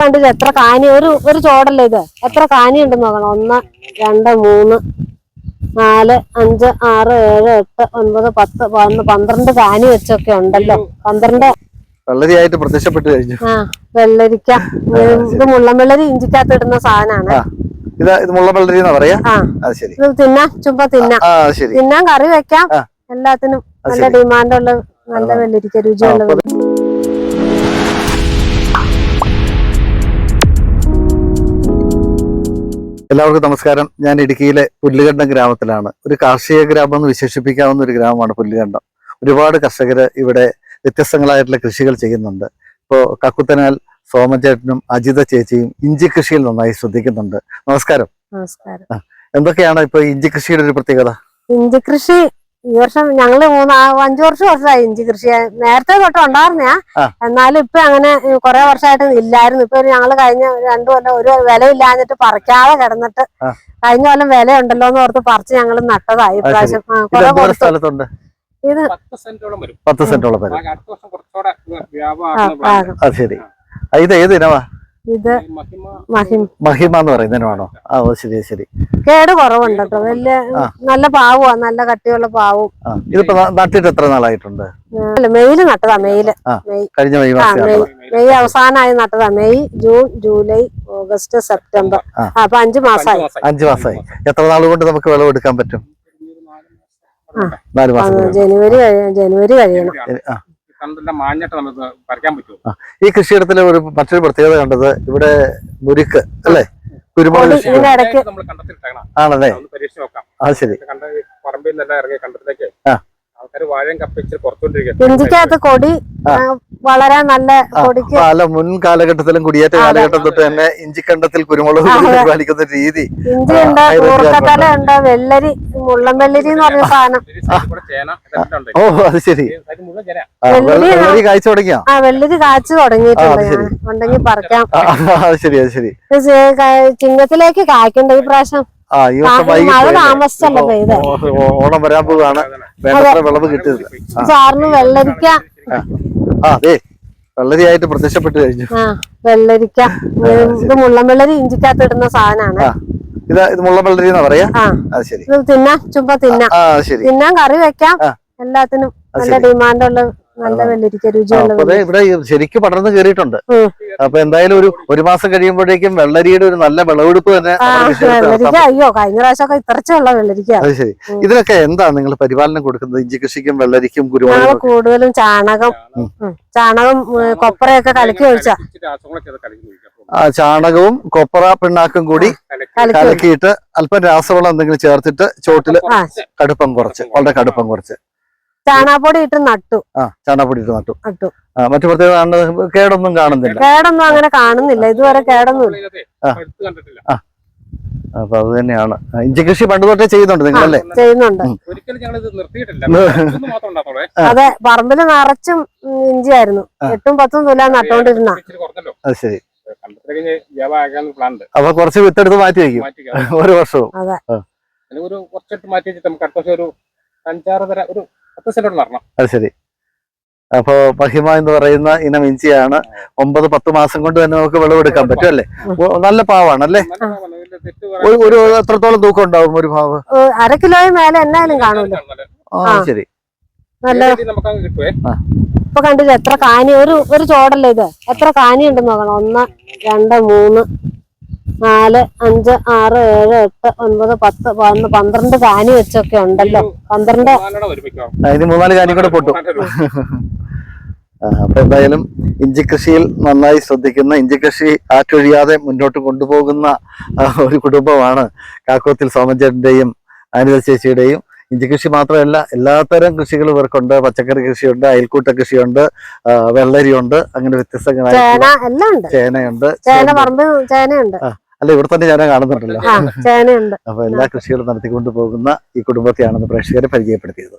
കണ്ടില്ല എത്ര കാനി ഒരു ഒരു ചോടല്ലേ ഇത്? എത്ര കാനി ഉണ്ടെന്ന് നോക്കണം. ഒന്ന് രണ്ട് മൂന്ന് നാല് അഞ്ച് ആറ് ഏഴ് എട്ട് ഒൻപത് പത്ത് പതിനൊന്ന് പന്ത്രണ്ട് കാനി വെച്ചൊക്കെ ഉണ്ടല്ലോ. പന്ത്രണ്ട്? വെള്ളരിയായിട്ട് പ്രത്യക്ഷപ്പെട്ടു കഴിഞ്ഞു. ആ വെള്ളരിക്ക. ഇത് മുള്ളം വെള്ളരി ഇഞ്ചിക്കകത്ത് ഇടുന്ന സാധനമാണ്. ഇത് ഇത് മുള്ള വെള്ളരി എന്നാ പറയാ? ആ. അത് ശരി. ഇത് തിന്നാം ചുമ്മാ തിന്നാം. ആ അത് ശരി. തിന്നാൻ കറി വെക്കാം. എല്ലാത്തിനും നല്ല ഡിമാൻഡുള്ള നല്ല വെള്ളരിക്ക രുചിയുള്ള എല്ലാവർക്കും നമസ്കാരം. ഞാൻ ഇടുക്കിയിലെ പുല്ലുകണ്ടം ഗ്രാമത്തിലാണ്. ഒരു കാർഷിക ഗ്രാമം എന്ന് വിശേഷിപ്പിക്കാവുന്ന ഒരു ഗ്രാമമാണ് പുല്ലുകണ്ടം. ഒരുപാട് കർഷകർ ഇവിടെ വ്യത്യസ്തങ്ങളായിട്ടുള്ള കൃഷികൾ ചെയ്യുന്നുണ്ട്. ഇപ്പോൾ കക്കുത്തനാൽ സോമചേട്ടനും അജിത ചേച്ചിയും ഇഞ്ചി കൃഷിയിൽ നന്നായി ശ്രദ്ധിക്കുന്നുണ്ട്. നമസ്കാരം. നമസ്കാരം. എന്തൊക്കെയാണ് ഇപ്പൊ ഇഞ്ചി കൃഷിയുടെ ഒരു പ്രത്യേകത? ഇഞ്ചി കൃഷി ഈ വർഷം ഞങ്ങൾ മൂന്ന് അഞ്ചു വർഷം വർഷമായി ഇഞ്ചി കൃഷി നേരത്തെ തൊട്ട് ഉണ്ടായിരുന്നയാ. ആ. എന്നാലും ഇപ്പൊ അങ്ങനെ കൊറേ വർഷമായിട്ട് ഇല്ലായിരുന്നു. ഇപ്പൊ ഞങ്ങൾ കഴിഞ്ഞ രണ്ടു കൊല്ലം ഒരു വില ഇല്ലാഞ്ഞിട്ട് പറിക്കാതെ കിടന്നിട്ട് കഴിഞ്ഞ കൊല്ലം വില ഉണ്ടല്ലോ എന്ന് ഓർത്ത് പറിച്ച് ഞങ്ങൾ നട്ടതായി ഇപ്രാവശ്യം. കുറെ സ്ഥലത്തുണ്ട്? ഇത് പത്ത് സെന്റോളം വരും. ശരി. ഇത് ഏത് ഇനമാ ഇത് മഹിമ. എന്ന് പറയുന്നതിനാണോ ആ ഓ ശരി ശരി. കേട് കുറവുണ്ട് കേട്ടോ വലിയ നല്ല പാവുവാ. നല്ല കട്ടിയുള്ള പാവും. ഇതിപ്പോ നട്ടിട്ട് എത്ര നാളായിട്ടുണ്ട്? മെയിൽ നട്ടതാ മെയിൽ. കഴിഞ്ഞ മെയ് മെയ്. മെയ് അവസാനമായി നട്ടതാ. May June July August September. അപ്പൊ അഞ്ചു മാസമായി അഞ്ചു മാസമായി എത്ര നാൾ കൊണ്ട് നമുക്ക് വിളവെടുക്കാൻ പറ്റും? നാല് മാസം. ജനുവരി ജനുവരി കഴിയണം. കണ്ടെല്ലാം മാഞ്ഞിട്ട് നമുക്ക് പറിക്കാൻ പറ്റുമോ? ഈ കൃഷിയിടത്തിലെ ഒരു മറ്റൊരു പ്രത്യേകത കണ്ടത് ഇവിടെ മുരുക്ക് അല്ലേ? കുരുമുളക് ആണല്ലേ? പരീക്ഷ പരീക്ഷിച്ച് നോക്കാം. ആ ശരി. കണ്ട പറമ്പിൽ നിന്നെല്ലാം ഇറങ്ങി കണ്ടത്തിലേക്ക് ആ. ആൾക്കാർ വാഴയും കപ്പിച്ച് കൊടി വളരാൻ നല്ല ആ, കൊടിക്ക് പല മുൻ കാലഘട്ടത്തിലും കുടിയേറ്റ. കാലഘട്ടം തൊട്ട് തന്നെ ഇഞ്ചിക്കണ്ടത്തിൽ കുരുമുളക്. പരിപാലിക്കുന്ന രീതി. ഉണ്ട്? വെള്ളരി മുള്ളം വെള്ളരി എന്ന് പറഞ്ഞ സാധനം. ഓ അത് ശരി. വെള്ളരി കായ്ച്ചു തുടങ്ങിയോ? ആ വെള്ളരി കാച്ചു തുടങ്ങിയിട്ടുണ്ട്. ആ, അത് ശരി. ഉണ്ടെങ്കിൽ പറിക്കാം. ആ, അത് ശരി അത് ശരി. ഇത് ചെ- ക- ചിങ്ങത്തിലേക്ക് കായ്ക്കണ്ട ഈ പ്രാവശ്യം. ആ ഈ വർഷം ഓണം വരാൻ പോവുകയാണ്. വേണ്ടത്ര വിളവ് കിട്ടിയത്. സാറിന് വെള്ളരിക്ക. ആ. അതെ വെള്ളരിയായിട്ട് പ്രത്യക്ഷപ്പെട്ട് കഴിഞ്ഞു. വെള്ളരിക്ക. ഇത് മുള്ളം വെള്ളരി ഇഞ്ചിക്കകത്ത് ഇടുന്ന സാധനമാണ്. ഇത് ഇത് മുള്ളം വെള്ളരി എന്നാ പറയാ ശരി. തിന്നാം അത് ശരി. തിന്നാൻ കറി വെക്കാം. എല്ലാത്തിനും നല്ല ഡിമാൻഡുള്ള നല്ല വെള്ളരിക്ക രുചിയുള്ള ഇവിടെ ശരിക്ക് പടർന്ന് കയറിയിട്ടുണ്ട്. അപ്പൊ എന്തായാലും ഒരു ഒരു മാസം കഴിയുമ്പോഴേക്കും വെള്ളരിയുടെ ഒരു നല്ല വിളവെടുപ്പ് തന്നെ വെള്ളരിക്ക. അയ്യോ കഴിഞ്ഞ പ്രാവശ്യമൊക്കെ ഇത്രച്ചുള്ള വെള്ളരിക്ക. അത് ശരി. ഇതിനൊക്കെ എന്താ നിങ്ങൾ പരിപാലനം കൊടുക്കുന്നത്? ഇഞ്ചി കൃഷിക്കും വെള്ളരിക്കും കുരുമുളകും കൂടുതലും ചാണകം. ചാണകം കൊപ്പറയൊക്കെ കൊപ്രയൊക്കെ കലക്കി ഒഴിച്ചാ. ആ ചാണകവും കൊപ്പറ പിണ്ണാക്കും കൂടി. കലക്കിയിട്ട് അല്പം രാസവളം എന്തെങ്കിലും ചേർത്തിട്ട് ചോട്ടിൽ കടുപ്പം കുറച്ച് വളരെ കടുപ്പം കുറച്ച്. ചാണകപ്പൊടി ഇട്ട് നട്ടു. ആ ചാണകപ്പൊടി ഇട്ട് നട്ടു. നട്ടു. മറ്റു പ്രത്യേകത കേടൊന്നും കാണുന്നില്ല. കേടൊന്നും അങ്ങനെ കാണുന്നില്ല. ഇതുവരെ കേടൊന്നും ആ. അപ്പൊ അത് തന്നെയാണ്. ഇഞ്ചി കൃഷി പണ്ട് തൊട്ടേ ചെയ്യുന്നുണ്ട് നിങ്ങളല്ലേ? ചെയ്യുന്നുണ്ട്. ഒരിക്കലും ഞങ്ങൾ ഇത് നിർത്തിയിട്ടില്ല. ഉം. ഒന്ന് അതെ പറമ്പിൽ നിറച്ചും ഇഞ്ചി ആയിരുന്നു. എട്ടും പത്തും തുല നട്ടോണ്ടിരുന്ന. അത് ശരി. അപ്പൊ കുറച്ച് വിത്തെടുത്ത് മാറ്റി വയ്ക്കും. ഒരു വർഷവും. അതെ. അല്ലെങ്കിൽ ഒരു കുറച്ചിട്ട് മാറ്റി വെച്ചിട്ട് നമുക്ക് അടുത്ത ഒരു അഞ്ചാറ് തര ഒരു അത് ശരി. അപ്പോ മഹിമ എന്ന് പറയുന്ന ഇനം ഇഞ്ചിയാണ്. ഒമ്പത് പത്ത് മാസം കൊണ്ട് തന്നെ നമുക്ക് വിളവെടുക്കാൻ പറ്റും അല്ലേ? നല്ല പാവാണ് അല്ലേ? ഒരു എത്രത്തോളം തൂക്കം ഉണ്ടാവും ഒരു പാവ്? അര കിലോയും മേലെ എന്നാലും കാണൂല്ലോ നല്ല ആ. ശരി. നല്ല ഇപ്പൊ കണ്ടില്ല എത്ര കാനി ഒരു ഒരു ചോടല്ലേ ഇത്? എത്ര കാനി ഉണ്ടെന്ന് നോക്കണം. ഒന്ന് രണ്ട് മൂന്ന്. നാല് അഞ്ച് ആറ് ഏഴ് എട്ട് ഒൻപത് പത്ത് പതിനൊന്ന് പന്ത്രണ്ട് കാനി വെച്ചൊക്കെ ഉണ്ടല്ലോ. പന്ത്രണ്ട്. ഇത് മൂന്നാൽ കാനി കൂടെ പൊട്ടും. അപ്പൊ എന്തായാലും ഇഞ്ചി കൃഷിയിൽ നന്നായി ശ്രദ്ധിക്കുന്ന ഇഞ്ചി കൃഷി ആറ്റൊഴിയാതെ മുന്നോട്ട് കൊണ്ടുപോകുന്ന ഒരു കുടുംബമാണ് കാക്കോത്തിൽ സോമഞ്ചേട്ടന്റെയും അനിത ചേച്ചിയുടെയും. ഇഞ്ചി കൃഷി മാത്രമല്ല എല്ലാത്തരം കൃഷികൾ ഇവർക്കുണ്ട്. പച്ചക്കറി കൃഷിയുണ്ട് അയൽക്കൂട്ട കൃഷിയുണ്ട് വെള്ളരിയുണ്ട് അങ്ങനെ ചേന എല്ലാം ഉണ്ട്. ചേനയുണ്ട് ചേന. പറമ്പ് ചേനയുണ്ട്. അല്ല ഇവിടെ തന്നെ ചേന കാണുന്നുണ്ടല്ലോ. അപ്പൊ എല്ലാ കൃഷികളും നടത്തിക്കൊണ്ടു പോകുന്ന ഈ കുടുംബത്തെയാണെന്ന് പ്രേക്ഷകരെ പരിചയപ്പെടുത്തിയത്.